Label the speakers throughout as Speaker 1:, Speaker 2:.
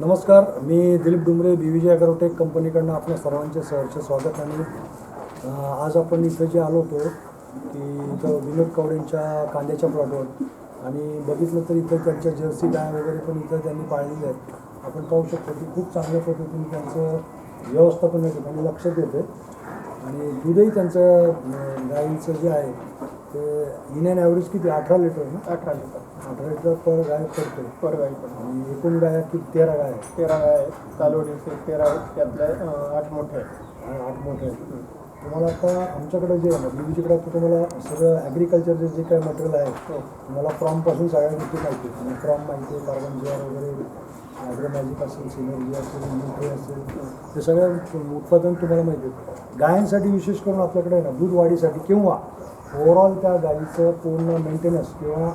Speaker 1: नमस्कार मी दिलीप डुमरे बी विजय अग्रोटेक कंपनीकडनं आपल्या सर्वांचे सहर्ष स्वागत आणि आज आपण इथं जे आलो होतो की इथं विनोद कवडेंच्या कांद्याच्या प्लॉटवर आणि बघितलं तर इथं त्यांच्या जर्सी गाय वगैरे पण इथं त्यांनी पाळलेल्या आहेत. आपण पाहू शकतो की खूप चांगल्या पद्धतीने त्यांचं व्यवस्थापन या ठिकाणी लक्षात देते आणि दूधही त्यांचं अं, जे आहे ते इन अँड ॲव्हरेज किती? अठरा लिटर ना?
Speaker 2: अठरा लिटर
Speaker 1: अठरा लिटर पर गाय पडते
Speaker 2: पर गाई पण
Speaker 1: आणि एकूण गाया किती? तेरा गाय आहेत
Speaker 2: तेरा गाय आहेत. चालवडीचे तेरा आहेत. त्यातल्या अं, आठ मोठे आहेत.
Speaker 1: आणि आठ मोठे आहेत. तुम्हाला आता आमच्याकडे जे आहे ना बीबीजीकडे आता तुम्हाला सगळं ॲग्रिकल्चरचे जे काही मटेरियल आहे
Speaker 2: हो.
Speaker 1: तुम्हाला फ्रॉमपासून सगळ्या गोष्टी माहिती आहेत फ्रॉम माहिती आहे कार्बन जिआर वगैरे. ॲग्रोमॅजिक असेल सिनर्जी असेल असेल ते सगळं उत्पादन तुम्हाला माहिती आहे. गायांसाठी विशेष करून आपल्याकडे आहे ना दूध वाढीसाठी किंवा ओव्हरऑल त्या गाईचं पूर्ण मेंटेनन्स किंवा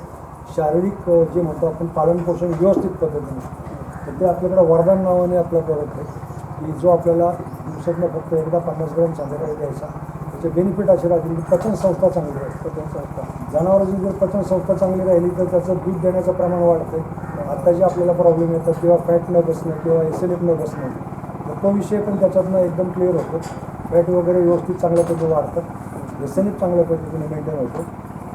Speaker 1: शारीरिक जे म्हणतो आपण पालनपोषण व्यवस्थित पद्धतीने तर ते आपल्याकडे वरदान नावाने आपला प्रोडक्ट आहे. की जो आपल्याला दिवसातनं फक्त एकदा पन्नास ग्रॅम संध्याकाळी द्यायचा त्याचे बेनिफिट असे राहतील की पचनसंस्था चांगली राहते
Speaker 2: पचनसंस्था
Speaker 1: जनावरांची जर पचनसंस्था चांगली राहिली तर त्याचं दूध देण्याचं प्रमाण वाढते आता जे आपल्याला प्रॉब्लेम येतात किंवा फॅट न बसणं किंवा एसिडिक न बसणं तो विषय पण त्याच्यातनं एकदम क्लिअर होतो. फॅट वगैरे व्यवस्थित चांगल्या पद्धतीने वाढतात एसिडिक चांगल्या पद्धतीने मेंटेन होतो.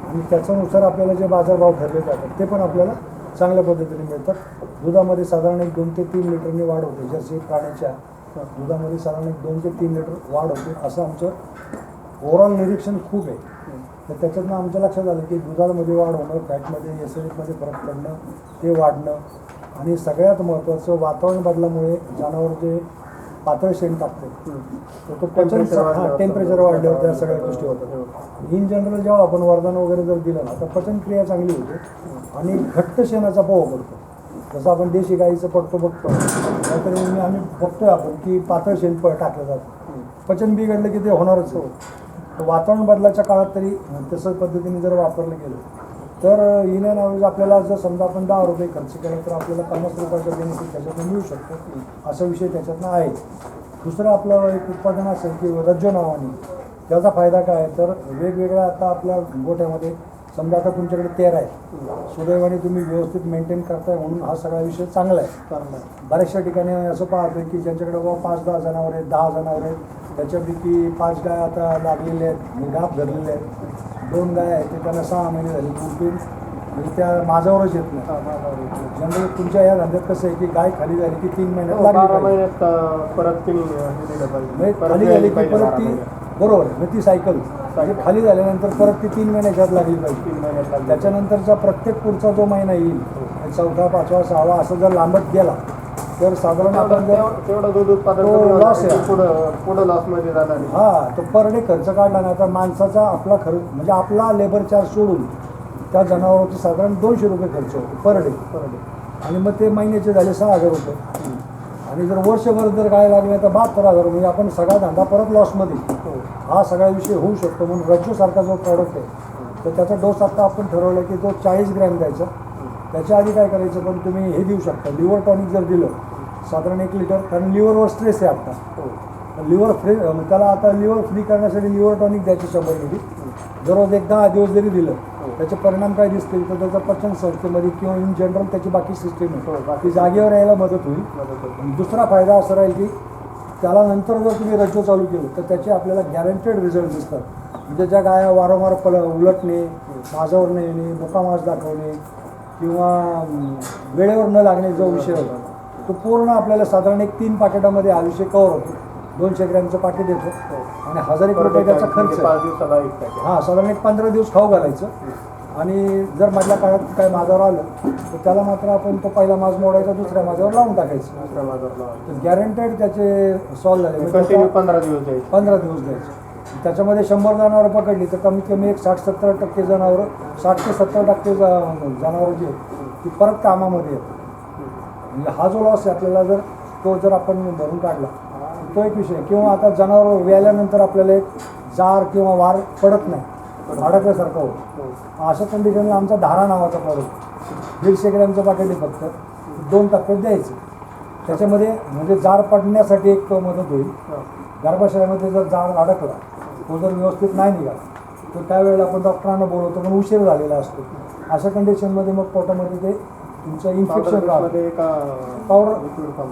Speaker 1: आणि त्याच्यानुसार आपल्याला जे बाजारभाव ठरले जातात ते पण आपल्याला चांगल्या पद्धतीने मिळतात. दुधामध्ये साधारण एक दोन ते तीन लिटरनी वाढ होते. जर्सी प्राण्याच्या दुधामध्ये साधारण एक दोन ते तीन लिटर वाढ होते असं आमचं ओव्हरऑल निरीक्षण खूप आहे. तर त्याच्यातनं आमच्या लक्षात आलं की दुधामध्ये वाढ होणं फॅटमध्ये एसिडिकमध्ये फरक पडणं ते वाढणं आणि सगळ्यात महत्त्वाचं वातावरण बदलामुळे जनावर जे पातळ शेण टाकते तर तो पचन हां. टेम्परेचर वाढल्यावर त्या सगळ्या गोष्टी होतात. इन जनरल जेव्हा आपण वरदान वगैरे जर दिलं ना तर पचनक्रिया चांगली होते आणि घट्ट शेणाचा पोह पडतो. जसं आपण देशी गाईचं पडतो बघतो. नाहीतर आम्ही बघतोय आपण की पातळ शेण प टाकलं जातं. पचन बिघडलं की ते होणारच हो वातावरण बदलाच्या काळात तरी तसं पद्धतीने जर वापरलं गेलं तर इन अँड ॲव्हरेज आपल्याला जर समजा आपण दहा रुपये खर्च केला तर आपल्याला पन्नास रुपयाचा बेनिफिट त्याच्यातून मिळू शकतो. असा विषय त्याच्यातनं आहे. दुसरं आपलं एक उत्पादन असेल की रज्जो नावाने त्याचा फायदा काय आहे? तर वेगवेगळ्या आता आपल्या गोठ्यामध्ये समजा आता तुमच्याकडे तेर आहे. सुदैवाने तुम्ही व्यवस्थित मेंटेन करताय म्हणून हा सगळा विषय चांगला आहे.
Speaker 2: चांगला आहे.
Speaker 1: बऱ्याचशा ठिकाणी असं पाहतोय की ज्यांच्याकडे बाबा पाच दहा जनावर आहेत दहा जनावर आहेत त्याच्यापैकी पाच गाय आता लागलेल्या आहेत गाप धरलेल्या आहेत. दोन गाय आहेत ते त्यांना सहा महिने झाले उलटून म्हणजे त्या माझ्यावरच येत नाही.
Speaker 2: हा.
Speaker 1: जनरल तुमच्या या धंद्यात कसं आहे की गाय खाली झाली की तीन महिन्यात
Speaker 2: हो, परत हे
Speaker 1: म्हणजे
Speaker 2: परत
Speaker 1: खाली झाली की परत ती. बरोबर आहे. म्हणजे ती सायकल म्हणजे खाली झाल्यानंतर परत ती तीन महिन्याच्यात लागली पाहिजे.
Speaker 2: तीन महिन्यात.
Speaker 1: त्याच्यानंतरचा प्रत्येक पुढचा जो महिना येईल चौथा पाचवा सहावा असं जर लांबत गेला तर साधारण आपण
Speaker 2: तेवढं
Speaker 1: जर
Speaker 2: तेवढं- तेवढं दूध उत्पादन
Speaker 1: तो
Speaker 2: करून
Speaker 1: loss आहे.
Speaker 2: पुढं पुढं लॉसमध्ये जाणार नाही.
Speaker 1: हा तो पर डे खर्च काढला ना तर माणसाचा आपला खर्च म्हणजे आपला लेबर चार्ज सोडून त्या जनावरांचा साधारण दोनशे रुपये खर्च होतो पर डे
Speaker 2: बरोबर आहे.
Speaker 1: आणि मग ते महिन्याचे झाले सहा हजार रुपये आणि जर वर्षभर जर काय लागले तर बहात्तर हजार म्हणजे आपण सगळा धंदा परत लॉसमध्ये
Speaker 2: हो.
Speaker 1: हा सगळा विषय होऊ शकतो म्हणून रज्जूसारखा जो प्रॉडक्ट आहे तर त्याचा डोस आता आपण ठरवलं की तो चाळीस ग्रॅम द्यायचा त्याच्या आधी काय करायचं पण तुम्ही हे देऊ शकता. लिव्हर टॉनिक जर दिलं साधारण एक लिटर कारण लिव्हरवर स्ट्रेस आहे आता.
Speaker 2: हो.
Speaker 1: लिव्हर फ्री त्याला आता लिव्हर फ्री करण्यासाठी लिव्हर टॉनिक द्यायची शंभर मिली दररोज एक दहा दिवस जरी दिलं त्याचे परिणाम काय दिसतील? तर त्याचं पचन संस्थेमध्ये किंवा इन जनरल त्याची बाकी सिस्टीम
Speaker 2: हो,
Speaker 1: आहे
Speaker 2: बाकी
Speaker 1: ती जागेवर यायला मदत होईल. दुसरा फायदा असा राहील की त्याला नंतर जर तुम्ही रज्जो चालू केलं तर त्याचे आपल्याला गॅरंटेड रिझल्ट दिसतात. म्हणजे ज्या गाया वारंवार पल उलटणे माझावर न येणे मुकामास दाखवणे किंवा वेळेवर न लागणे जो विषय होता तो पूर्ण आपल्याला साधारण एक तीन पाकिटामध्ये हा विषय कवर होतो. दोनशे ग्रॅमचं पाकिट येतं आणि हजार एक रुपये त्याचा खर्च
Speaker 2: म्हणजे.
Speaker 1: हां साधारण एक पंधरा दिवस खाऊ घालायचं. आणि जर मधल्या काळात काय माझ्यावर आलं तर त्याला मात्र आपण तो पहिला माज मोडायचा दुसऱ्या माझ्यावर लावून टाकायचं.
Speaker 2: लावायचं.
Speaker 1: गॅरंटेड त्याचे सॉल्व झाले. म्हणजे
Speaker 2: पंधरा दिवस द्यायचे.
Speaker 1: पंधरा दिवस द्यायचे. त्याच्यामध्ये शंभर जनावरं पकडली तर कमीत कमी एक साठ सत्तर टक्के जनावरं साठ ते सत्तर टक्के जनावरं जी आहेत ती परत कामामध्ये येतात म्हणजे हा जो लॉस आहे आपल्याला जर तो जर आपण भरून काढला तो एक विषय. किंवा आता जनावर व्याल्यानंतर आपल्याला एक जार किंवा वार पडत नाही अडकल्यासारखं होतं
Speaker 2: हो.
Speaker 1: अशा कंडिशनला आमचा धारा नावाचा प्रॉडक्ट दीडशे ग्रॅमचं पाकिट फक्त दोन टप्प्यात द्यायचं त्याच्यामध्ये म्हणजे जार पडण्यासाठी एक मदत होईल
Speaker 2: हो.
Speaker 1: गर्भाशयामध्ये जर जाळ अडकला तो जर व्यवस्थित नाही निघाला तर त्यावेळेला आपण डॉक्टरांना बोलवतो पण उशीर झालेला असतो. अशा कंडिशनमध्ये मग पोटामध्ये ते तुमचं इन्फेक्शन
Speaker 2: पावडर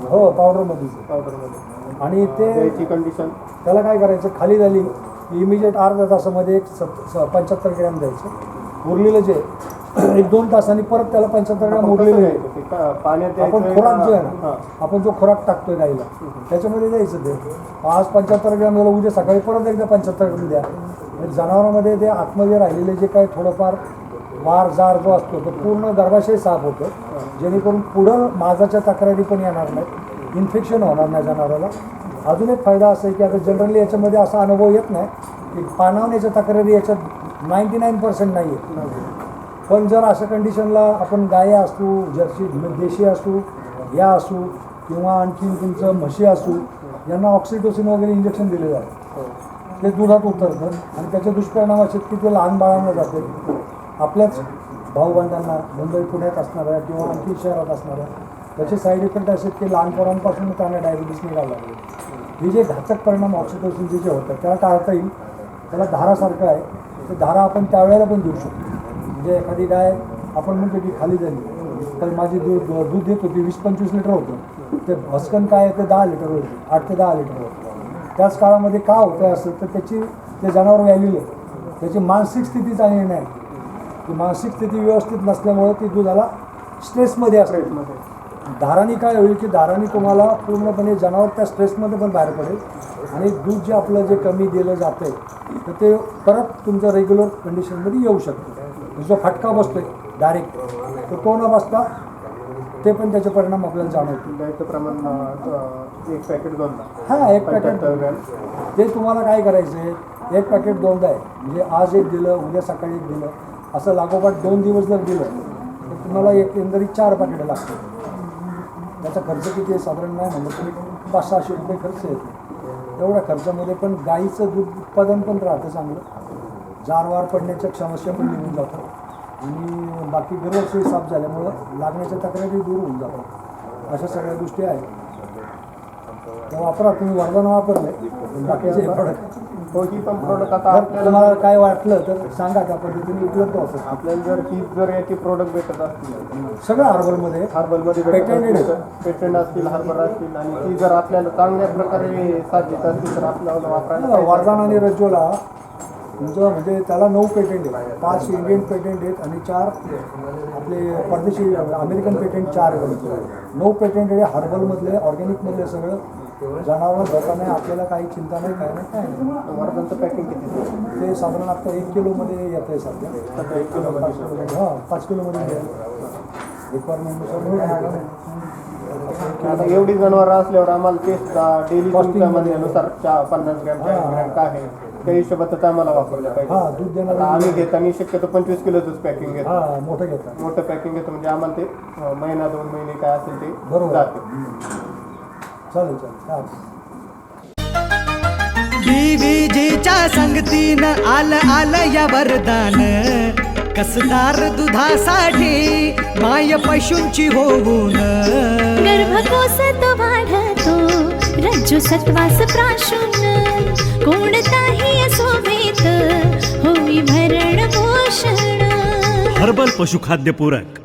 Speaker 1: हो पावडरमध्येच आहे.
Speaker 2: पावडरमध्ये.
Speaker 1: आणि ते
Speaker 2: कंडिशन
Speaker 1: त्याला काय करायचं खाली झाली इमिजिएट अर्ध्या तासामध्ये एक सत पंच्याहत्तर ग्रॅम द्यायचं. उरलेलं जे एक दोन तासांनी परत त्याला पंच्याहत्तर ग्रॅम उरलेलं आहे
Speaker 2: पाण्यात
Speaker 1: आपण खोराक जो आहे ना. आपण जो खोराक टाकतोय गाईला त्याच्यामध्ये द्यायचं ते. आज पंच्याहत्तर ग्रॅम झालं उद्या सकाळी परत एकदा पंच्याहत्तर ग्रॅम द्या. जनावरांमध्ये ते आतमध्ये राहिलेले जे काही थोडंफार वार जार जो असतो तो पूर्ण गर्भाशय साफ होतो. जेणेकरून पुढं माझाच्या तक्रारी पण येणार नाहीत. इन्फेक्शन होणार नाही जनावराला. अजून एक फायदा असा आहे की आता जनरली याच्यामध्ये असा अनुभव येत नाही की पानावण्याच्या तक्रारी याच्यात नाईंटी नाईन पर्सेंट नाही आहेत पण जर अशा कंडिशनला आपण गाय असू जर्सी देशी असू या असू किंवा आणखीन तुमचं म्हशी असू यांना ऑक्सिटोसिन वगैरे इंजेक्शन दिले जातं.
Speaker 2: हो.
Speaker 1: ते दुधात उतरतं आणि त्याचे दुष्परिणाम असे की ते लहान बाळांना जाते. आपल्याच भाऊबंधांना मुंबई पुण्यात असणाऱ्या किंवा आणखी शहरात असणाऱ्या त्याचे साईड इफेक्ट असे की लहान पोरांपासून त्यांना डायबिटीस निघायला लागले. हे जे घातक परिणाम ऑक्सिटोसिनचे जे होतात त्याला टाळता येईल. त्याला धारासारखं आहे. ते धारा आपण त्यावेळेला पण देऊ शकतो. म्हणजे एखादी गाय आपण म्हणतो की खाली झाली पण माझी दूध दूध देत होती वीस पंचवीस लिटर होतं. ते भस्कन काय आहे ते दहा लिटर होतं आठ ते दहा लिटर होतं. त्याच काळामध्ये का होतं असं तर त्याची ते जनावर व्हॅल्यू आहे त्याची मानसिक स्थिती चांगली नाही. ती मानसिक स्थिती व्यवस्थित नसल्यामुळे ती दुधाला स्ट्रेसमध्ये असते.
Speaker 2: मध्ये
Speaker 1: धाराने काय होईल की धाराने तुम्हाला पूर्णपणे जनावर त्या स्ट्रेसमध्ये पण बाहेर पडेल. आणि दूध जे आपलं जे कमी दिलं जातं आहे तर ते परत तुमच्या रेग्युलर कंडिशनमध्ये येऊ शकतं. जो फटका बसतोय डायरेक्ट तो तो न बसता? ते पण त्याचे परिणाम आपल्याला जाणवतील.
Speaker 2: द्यायचं प्रमाण एक पॅकेट दोनदा.
Speaker 1: हां एक पॅकेट ते तुम्हाला काय करायचं आहे एक पॅकेट दोनदा आहे. म्हणजे आज एक दिलं उद्या सकाळी एक दिलं. असं लागोपाठ दोन दिवस जर दिलं तर तुम्हाला एक एकंदरीत चार पाकिटं लागतात त्याचा खर्च किती आहे? साधारण नाही म्हणलं तरी पाच सहाशे रुपये खर्च येतो. एवढ्या खर्चामध्ये पण गाईचं दूध उत्पादन पण राहतं चांगलं. जारवार पडण्याच्या समस्या पण निघून जातात. आणि बाकी गर्भशय साफ झाल्यामुळं लागण्याच्या तक्रारी दूर होऊन जातात. अशा सगळ्या गोष्टी आहेत. तर वापरा तुम्ही वरदान वापरले बाकीचे प्रोडक्ट
Speaker 2: ही पण प्रोडक्ट आता आपल्याला
Speaker 1: तुम्हाला काय वाटलं तर सांगा त्या पद्धतीने उपलब्ध होतं
Speaker 2: आपल्याला जर ही जर याची प्रोडक्ट भेटत असतील
Speaker 1: सगळं हर्बलमध्ये.
Speaker 2: हार्बलमध्ये
Speaker 1: आहे.
Speaker 2: पेटंट असतील हार्बर असतील आणि ती जर आपल्याला चांगल्या प्रकारे साथ देत असतील तर आपल्याला वापरायला
Speaker 1: वरदान आणि रज्जोला तुमचं म्हणजे त्याला नऊ पेटेंट आहेत. पाच इंडियन पेटेंट आहेत आणि चार आपले परदेशी अमेरिकन पेटेंट चार आहेत. नऊ पेटेंट आहे हर्बलमधले ऑर्गॅनिकमधले सगळं. जनावरांना धोका नाही आपल्याला काही चिंता नाही काय नाही. काय नाही.
Speaker 2: पॅकिंग किती
Speaker 1: ते साधारण आता एक किलोमध्ये येत आहे सध्या
Speaker 2: एक किलो
Speaker 1: हां पाच किलोमध्ये मिळून
Speaker 2: आता एवढी जनावर असल्यावर आम्हाला तेच डेली तुमच्या नुसार पन्नास
Speaker 1: हा.
Speaker 2: ग्रॅम काय आहे? त्या हिशोबातच आम्हाला वापरलं पाहिजे.
Speaker 1: हां दूध
Speaker 2: आता
Speaker 1: देणारा
Speaker 2: आम्ही घेताना शक्यतो पंचवीस किलोचंच पॅकिंग घेतो.
Speaker 1: हां मोठं घेतात
Speaker 2: मोठं पॅकिंग घेतो म्हणजे आम्हाला ते अं, महिना दोन महिने काय असेल ते
Speaker 1: बरोबर.
Speaker 2: जाते.
Speaker 1: चालेल चालेल.
Speaker 3: संगतीनं आलं आलं या वरदान. कसदार दुधासाठी माय पशूंची होऊन.
Speaker 4: गर्भकोस तो वाढतो रज्जू सत्वास प्राशुन. कोणताही
Speaker 5: हर्बल पशुखाद्य पूरक